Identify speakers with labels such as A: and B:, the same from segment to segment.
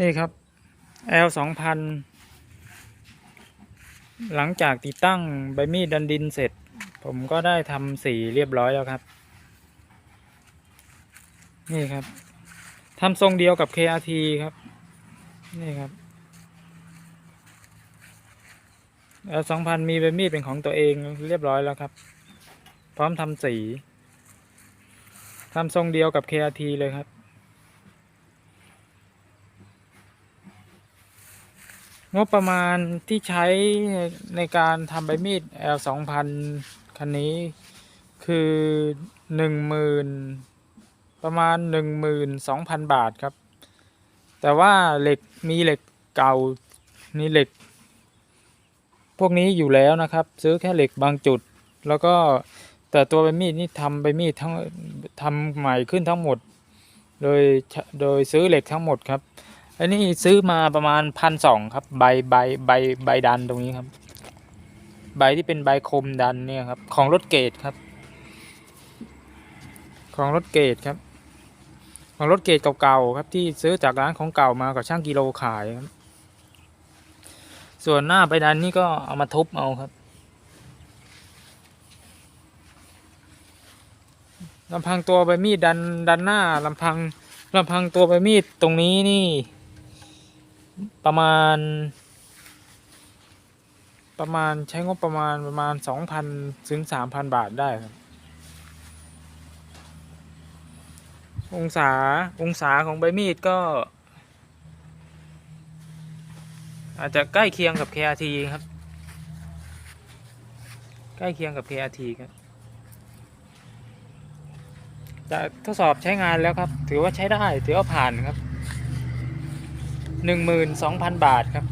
A: นี่ครับ L สองพันหลังจากติดตั้งใบมีดดันดินเสร็จ ผมก็ได้ทำสีเรียบร้อยแล้วครับ นี่ครับทำทรงเดียวกับ KRT ครับ นี่ครับ L สองพันมีใบมีดเป็นของตัวเองเรียบร้อยแล้วครับ พร้อมทำสีทำทรงเดียวกับ KRT เลยครับ งบประมาณที่ใช้ในการทำใบมีด L สองพันคันนี้คือหนึ่งหมื่นประมาณหนึ่งหมื่นสองพันบาทครับ แต่ว่าเหล็กมีเหล็กเก่ามีเหล็ก พวกนี้อยู่แล้วนะครับ ซื้อแค่เหล็กบางจุด แล้วก็แต่ตัวใบมีดนี่ทำใบมีดทั้งทำใหม่ขึ้นทั้งหมด โดยโดยซื้อเหล็กทั้งหมดครับ อันนี้ซื้อมาประมาณพันสองครับ ใบใบใบใบดันตรงนี้ครับ ใบที่เป็นใบคมดันเนี่ยครับ ของรถเกรดครับ ของรถเกรดครับ ของรถเกรดเก่าๆครับที่ซื้อจากร้านของเก่ามากับช่างกิโลขายครับ ส่วนหน้าใบดันนี่ก็เอามาทุบเอาครับลำพังตัวใบมีดดันดันหน้าลำพังลำพังตัวใบมีดตรงนี้นี่ ประมาณ ประมาณใช้งบประมาณประมาณสองพันถึงสามพันบาทได้ครับ องศาองศาของใบมีดก็ อาจจะใกล้เคียงกับ KRT ครับ ใกล้เคียงกับ KRT ครับจะทดสอบใช้งานแล้วครับ ถือว่าใช้ได้ ถือว่าผ่านครับ หนึ่งหมื่นสองพันบาทครับ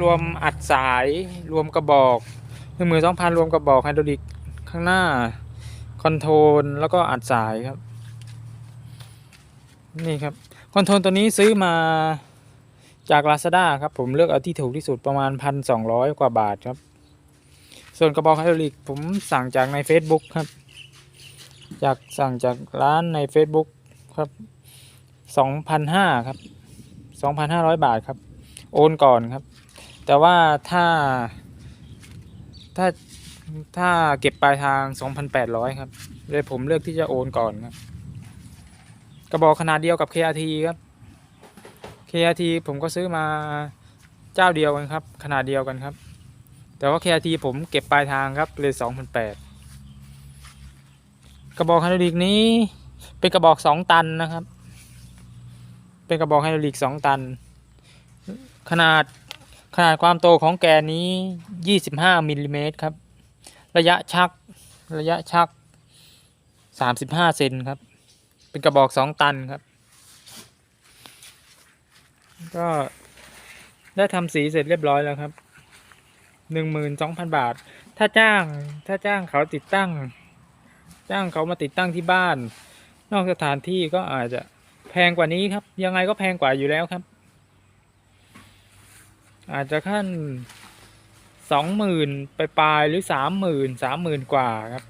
A: รวมอัดสายรวมกระบอกหนึ่งหมื่นสองพันรวมกระบอกไฮดรอลิกข้างหน้า คอนโทรลแล้วก็อัดสายครับ นี่ครับ คอนโทรลตัวนี้ซื้อมาจาก Lazada ครับ ผมเลือกเอาที่ถูกที่สุดประมาณพันสองร้อยกว่าบาทครับ ส่วนกระบอกไฮดรอลิกผมสั่งจากใน Facebook ครับ จากสั่งจากร้านใน Facebook ครับ สองพันห้าครับสองพันห้าร้อยบาทครับ โอนก่อนครับ แต่ว่าถ้า ถ้าถ้าเก็บปลายทาง2,800ครับเลยผมเลือกที่จะโอนก่อนครับ กระบอกขนาดเดียวกับ KRT ครับ KRT ผมก็ซื้อมาเจ้าเดียวกันครับ ขนาดเดียวกันครับ แต่ว่า KRT ผมเก็บปลายทางครับเลย2,800กระบอกไฮดรอลิกนี้เป็นกระบอก2ตันนะครับ เป็นกระบอกไฮดรอลิก2ตัน ขนาดขนาดความโตของแกนนี้ 25มิลลิเมตรครับ ระยะชักระยะชัก 35เซนครับ เป็นกระบอก 2 ตันครับ ก็ได้ทำสีเสร็จเรียบร้อยแล้วครับ 12,000 บาท ถ้าจ้างถ้าจ้างเขาติดตั้ง จ้างเขามาติดตั้งที่บ้าน นอกสถานที่ก็อาจจะ พงกว่านี้ครับ ยังไงก็แพงกว่าอยู่แล้วครับ อาจจะขั้นสองหมื่นไปปลายหรือสามหมื่นสามหมื่นกว่าครับ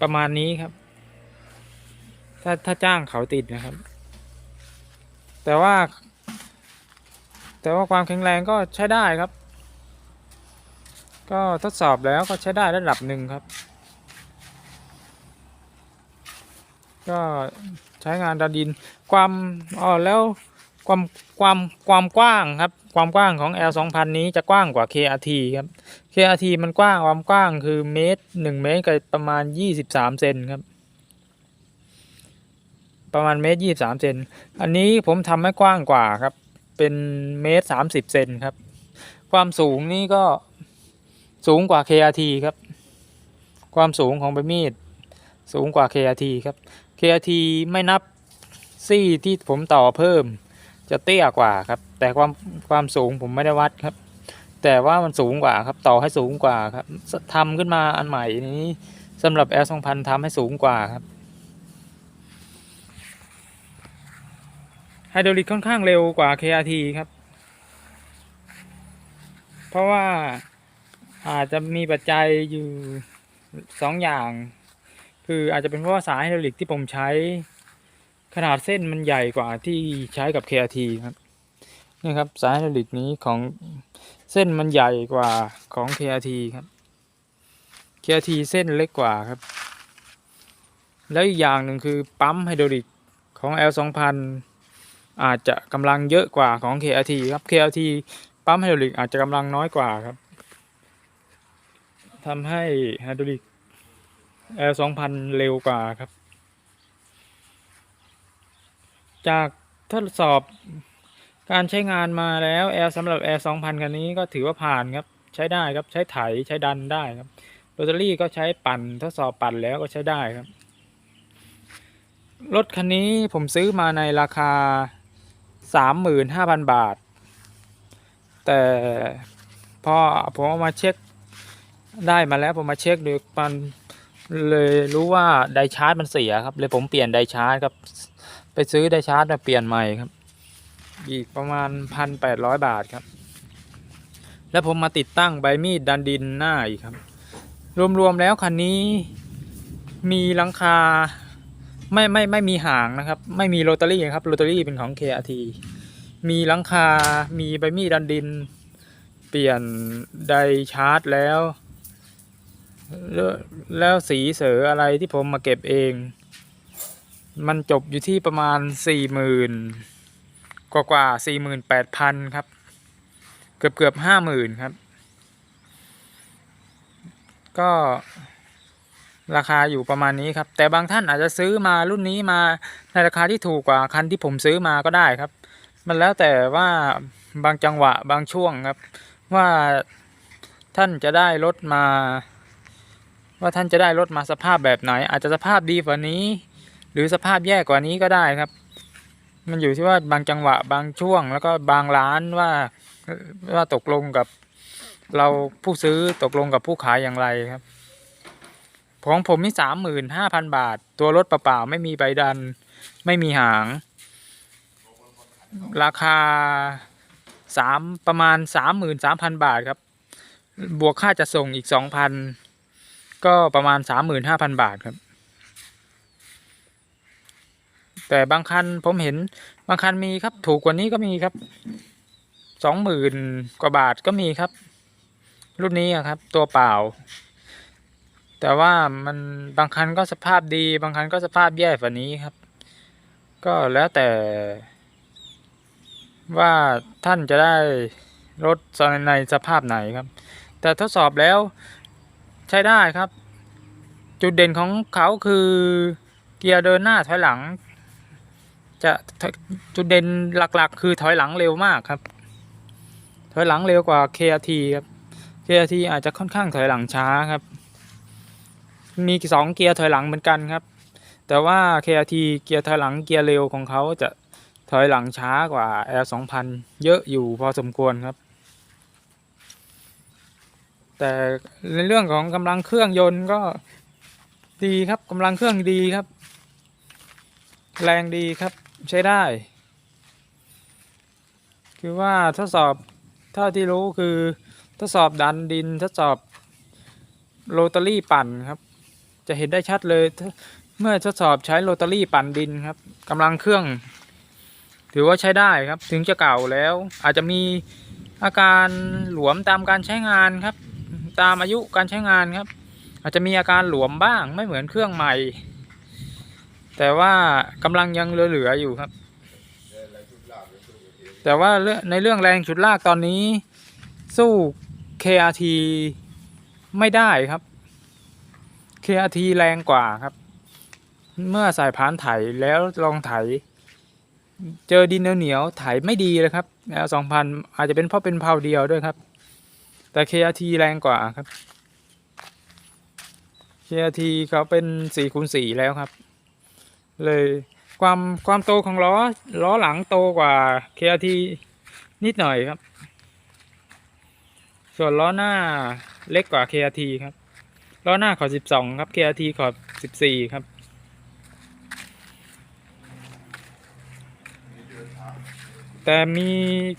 A: ประมาณนี้ครับ ถ้าถ้าจ้างเขาติดนะครับ แต่ว่า แต่ว่าความแข็งแรงก็ใช้ได้ครับ ก็ทดสอบแล้วก็ใช้ได้ระดับหนึ่งครับ ก็ใช้งานดานดิน ความอ๋อแล้วความความความกว้างครับ ความกว้างของ L 2 0 0 0นี้จะกว้างกว่า KRT ครับ KRT มันกว้างความกว้างคือเมตรหนึ่งเมตรกับประมาณ 23เซนครับ ประมาณเมตร23เซนอันนี้ผมทำให้กว้างกว่าครับ เป็นเมตร30เซนครับ ความสูงนี่ก็สูงกว่า KRT ครับ ความสูงของใบมีดสูงกว่า KRT ครับ KRT ไม่นับซี่ที่ผมต่อเพิ่มจะเตี้ยกว่าครับ แต่ความความสูงผมไม่ได้วัดครับ แต่ว่ามันสูงกว่าครับ ต่อให้สูงกว่าครับทำขึ้นมาอันใหม่นี้สำหรับ L 2 0 0 0ทำให้สูงกว่าครับไฮดรอลิกค่อนข้างเร็วกว่า KRT ครับ เพราะว่าอาจจะมีปัจจัยอยู่สองอย่าง คืออาจจะเป็นเพราะว่าสายไฮดรอลิกที่ผมใช้ขนาดเส้นมันใหญ่กว่าที่ใช้กับ KRT ครับนี่ครับสายไฮดรอลิกนี้ของเส้นมันใหญ่กว่าของ KRT ครับ KRT เส้นเล็กกว่าครับ แล้วอีกอย่างหนึ่งคือปั๊มไฮดรอลิกของ L 2000อาจจะกำลังเยอะกว่าของ KRT ครับ KRT ปั๊มไฮดรอลิกอาจจะกำลังน้อยกว่าครับทำให้ไฮดรอลิก L 2000เร็วกว่าครับ จากทดสอบการใช้งานมาแล้ว L สำหรับ L 2000คันนี้ก็ถือว่าผ่านครับ ใช้ได้ครับใช้ไถใช้ดันได้ครับโรตารี่ก็ใช้ปั่นทดสอบปั่นแล้วก็ใช้ได้ครับ รถคันนี้ผมซื้อมาในราคา 35,000 บาท แต่พอผมเอามาเช็คได้มาแล้วผมมาเช็คดูมัน เลยรู้ว่าไดชาร์จมันเสียครับ เลยผมเปลี่ยนไดชาร์จครับ ไปซื้อไดชาร์จมาเปลี่ยนใหม่ครับ อีกประมาณพันแปดร้อยบาทครับ แล้วผมมาติดตั้งใบมีดดันดินหน้าอีกครับ รวมๆแล้วคันนี้มีหลังคาไม่ไม่ไม่มีหางนะครับ ไม่มีโรตารี่ครับโรตารี่เป็นของ KRT มีหลังคา มีใบมีดดันดิน เปลี่ยนไดชาร์จแล้ว แล้วสีเสืออะไรที่ผมมาเก็บเอง มันจบอยู่ที่ประมาณสี่หมื่นกว่ากว่าสี่หมื่นแปดพันครับ เกือบเกือบห้าหมื่นครับ ก็ราคาอยู่ประมาณนี้ครับ แต่บางท่านอาจจะซื้อมารุ่นนี้มาในราคาที่ถูกกว่าคันที่ผมซื้อมาก็ได้ครับ มันแล้วแต่ว่าบางจังหวะบางช่วงครับ ว่าท่านจะได้รถมา ว่าท่านจะได้รถมาสภาพแบบไหน อาจจะสภาพดีกว่านี้ หรือสภาพแย่กว่านี้ก็ได้ครับ มันอยู่ที่ว่าบางจังหวะบางช่วง แล้วก็บางร้านว่าว่าตกลงกับเราผู้ซื้อตกลงกับผู้ขายอย่างไรครับ ของผมนี่สามหมื่นห้าพันบาท ตัวรถเปล่าๆไม่มีใบดัน ไม่มีหาง ราคาสามประมาณสามหมื่นสามพันบาทครับ บวกค่าจะส่งอีกสองพัน ก็ประมาณสามหมื่นห้าพันบาทครับ แต่บางคันผมเห็นบางคันมีครับถูกกว่านี้ก็มีครับสองหมื่นกว่าบาทก็มีครับ รุ่นนี้ครับ ตัวเปล่า แต่ว่ามันบางคันก็สภาพดี บางคันก็สภาพแย่กว่านี้ครับ ก็แล้วแต่ ว่าท่านจะได้รถในสภาพไหนครับ แต่ทดสอบแล้ว ใช้ได้ครับ จุดเด่นของเขาคือเกียร์เดินหน้าถอยหลัง จะจุดเด่นหลักๆ คือถอยหลังเร็วมากครับ ถอยหลังเร็วกว่า KRT ครับ KRT อาจจะค่อนข้างถอยหลังช้าครับ มีสองเกียร์ถอยหลังเหมือนกันครับ แต่ว่า KRT เกียร์ถอยหลังเกียร์เร็วของเขาจะถอยหลังช้ากว่า L 2000 เยอะอยู่พอสมควรครับ แต่ในเรื่องของกำลังเครื่องยนต์ก็ดีครับกำลังเครื่องดีครับ แรงดีครับใช้ได้ คือว่าทดสอบเท่าที่รู้คือทดสอบดันดินทดสอบโรตารี่ปั่นครับ จะเห็นได้ชัดเลย เมื่อทดสอบใช้โรตารี่ปั่นดินครับกำลังเครื่อง ถือว่าใช้ได้ครับ ถึงจะเก่าแล้ว อาจจะมีอาการหลวมตามการใช้งานครับ ตามอายุการใช้งานครับ อาจจะมีอาการหลวมบ้างไม่เหมือนเครื่องใหม่ แต่ว่ากำลังยังเหลือๆอยู่ครับ แต่ว่าเรื่องในเรื่องแรงฉุดลากตอนนี้ สู้ KRT ไม่ได้ครับ KRT แรงกว่าครับ เมื่อใส่พานไถแล้วลองไถ เจอดินเหนียวๆไถไม่ดีเลยครับแล้วสองพันอาจจะเป็นเพราะเป็นเพาเดียวด้วยครับ แต่ KRT แรงกว่าครับ KRT เขาเป็นสี่คูณสี่แล้วครับ เลยความความโตของล้อล้อหลังโตกว่า KRT นิดหน่อยครับ ส่วนล้อหน้าเล็กกว่า KRT ครับ ล้อหน้าขอสิบสองครับ KRT ขอสิบสี่ครับแต่มี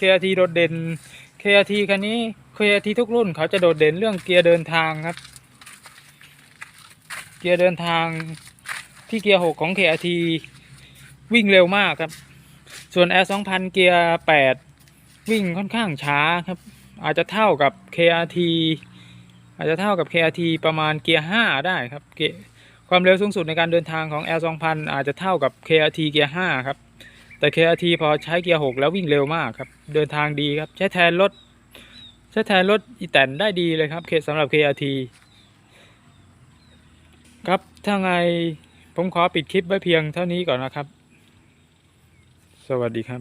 A: KRT โดดเด่น KRT คันนี้ KRT ทุกรุ่นเขาจะโดดเด่นเรื่องเกียร์เดินทางครับ เกียร์เดินทางที่เกียร์หกของ KRT วิ่งเร็วมากครับ ส่วน R 2000 เกียร์ 8 วิ่งค่อนข้างช้าครับ อาจจะเท่ากับ KRT อาจจะเท่ากับ KRT ประมาณเกียร์ 5 ได้ครับเกียร์ความเร็วสูงสุดในการเดินทางของ R 2000 อาจจะเท่ากับ KRT เกียร์ 5 ครับ แต่ KRT พอใช้เกียร์ 6 แล้ววิ่งเร็วมากครับ เดินทางดีครับ ใช้แทนรถ ใช้แทนรถอีแตนได้ดีเลยครับเคสำหรับ KRT ครับถ้าไงผมขอปิดคลิปไว้เพียงเท่านี้ก่อนนะครับ สวัสดีครับ